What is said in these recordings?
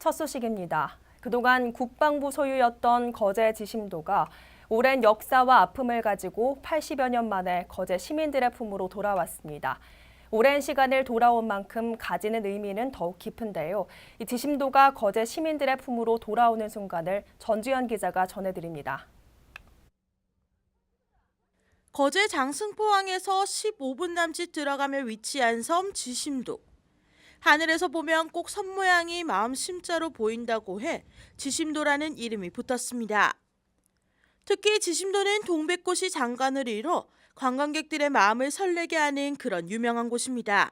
첫 소식입니다. 그동안 국방부 소유였던 거제 지심도가 오랜 역사와 아픔을 가지고 80여 년 만에 거제 시민들의 품으로 돌아왔습니다. 오랜 시간을 돌아온 만큼 가지는 의미는 더욱 깊은데요. 이 지심도가 거제 시민들의 품으로 돌아오는 순간을 전주현 기자가 전해드립니다. 거제 장승포항에서 15분 남짓 들어가며 위치한 섬 지심도. 하늘에서 보면 꼭섬 모양이 마음 심자로 보인다고 해 지심도라는 이름이 붙었습니다. 특히 지심도는 동백꽃이 장관을 이뤄 관광객들의 마음을 설레게 하는 그런 유명한 곳입니다.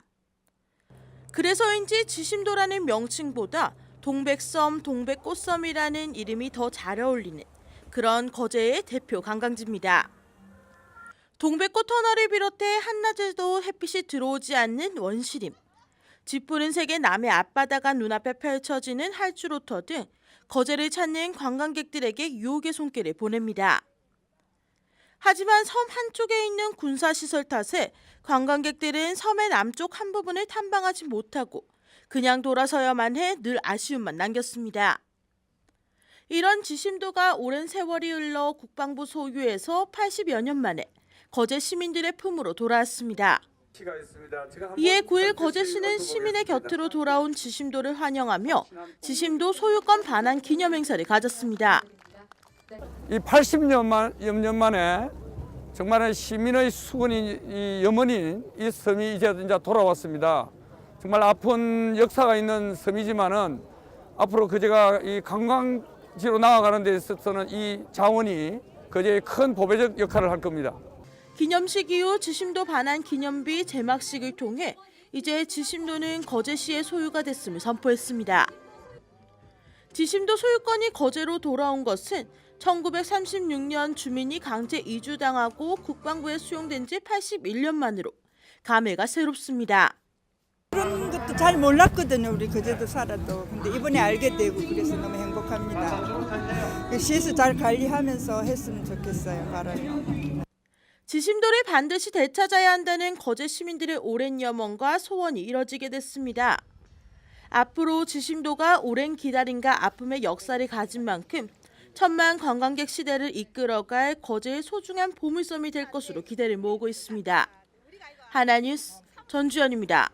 그래서인지 지심도라는 명칭보다 동백섬, 동백꽃섬이라는 이름이 더 잘 어울리는 그런 거제의 대표 관광지입니다. 동백꽃 터널을 비롯해 한낮에도 햇빛이 들어오지 않는 원시림. 짙푸른 색의 남해 앞바다가 눈앞에 펼쳐지는 할주로터 등 거제를 찾는 관광객들에게 유혹의 손길을 보냅니다. 하지만 섬 한쪽에 있는 군사시설 탓에 관광객들은 섬의 남쪽 한 부분을 탐방하지 못하고 그냥 돌아서야만 해 늘 아쉬움만 남겼습니다. 이런 지심도가 오랜 세월이 흘러 국방부 소유에서 80여 년 만에 거제 시민들의 품으로 돌아왔습니다. 이에 9일 거제시는 시민의 곁으로 돌아온 지심도를 환영하며 지심도 소유권 반환 기념 행사를 가졌습니다. 이 80년 만, 년 만에 정말 시민의 수건이 이 염원인 이 섬이 이제 이제 돌아왔습니다. 정말 아픈 역사가 있는 섬이지만은 앞으로 그제가 이 관광지로 나아가는 데 있어서는 이 자원이 그제의 큰 보배적 역할을 할 겁니다. 기념식 이후 지심도 반환 기념비 제막식을 통해 이제 지심도는 거제시의 소유가 됐음을 선포했습니다. 지심도 소유권이 거제로 돌아온 것은 1936년 주민이 강제 이주당하고 국방부에 수용된 지 81년 만으로 감회가 새롭습니다. 그런 것도 잘 몰랐거든요. 우리 그제도 살아도. 근데 이번에 알게 되고 그래서 너무 행복합니다. 그 시에서 잘 관리하면서 했으면 좋겠어요. 바람이. 지심도를 반드시 되찾아야 한다는 거제 시민들의 오랜 염원과 소원이 이뤄지게 됐습니다. 앞으로 지심도가 오랜 기다림과 아픔의 역사를 가진 만큼 천만 관광객 시대를 이끌어갈 거제의 소중한 보물섬이 될 것으로 기대를 모으고 있습니다. 하나뉴스 전주현입니다.